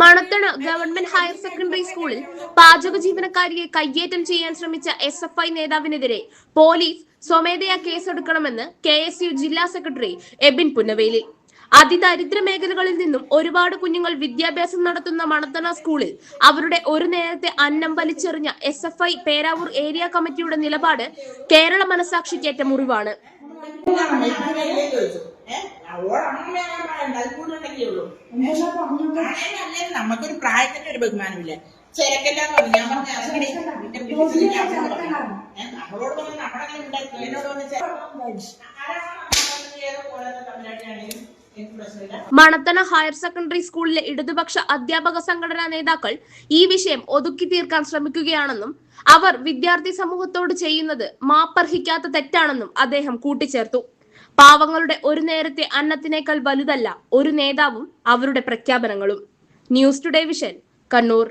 Manathana government higher secondary സ്കൂളിൽ പാചക ജീവനക്കാരിയെ കയ്യേറ്റം ചെയ്യാൻ ശ്രമിച്ച എസ് എഫ് ഐ നേതാവിനെതിരെ പോലീസ് സ്വമേധയാ കേസെടുക്കണമെന്ന് കെ എസ് യു ജില്ലാ സെക്രട്ടറി എബിൻ പുന്നവേലി അതിദരിദ്ര മേഖലകളിൽ നിന്നും ഒരുപാട് കുഞ്ഞുങ്ങൾ വിദ്യാഭ്യാസം നടത്തുന്ന മണത്തണ സ്കൂളിൽ അവരുടെ ഒരു നേരത്തെ അന്നം വലിച്ചെറിഞ്ഞ S F I Peravoor area കമ്മിറ്റിയുടെ നിലപാട് കേരള മനസാക്ഷിക്കേറ്റ മുറിവാണ്. നമുക്കൊരു പ്രായത്തിന്റെ ഒരു ബഹുമാനമില്ല. ചെരക്കല്ലാന്ന് പറഞ്ഞു ഞാൻ പറഞ്ഞ അസകടി നിന്റെ വീട്ടിൽ ഞാൻ പറഞ്ഞു. ഏ, നമ്മളോട് വന്ന് നമ്മളങ്ങനെ ഉണ്ടാക്കി? എന്നോട് വന്ന് ചെ- ആരാണ് നമ്മളെ ഏതോ പോലെ തമ്മിലാട്ടിയാണെങ്കിലും എനിക്ക് പ്രശ്നമില്ല മണത്തണ ഹയർ സെക്കൻഡറി സ്കൂളിലെ ഇടതുപക്ഷ അധ്യാപക സംഘടനാ നേതാക്കൾ ഈ വിഷയം ഒതുക്കി തീർക്കാൻ ശ്രമിക്കുകയാണെന്നും അവർ വിദ്യാർത്ഥി സമൂഹത്തോട് ചെയ്യുന്നത് മാപ്പർഹിക്കാത്ത തെറ്റാണെന്നും അദ്ദേഹം കൂട്ടിച്ചേർത്തു. പാവങ്ങളുടെ ഒരു നേരത്തെ അന്നത്തിനേക്കാൾ വലുതല്ല ഒരു നേതാവും അവരുടെ പ്രഖ്യാപനങ്ങളും. News Today Vision Kannur.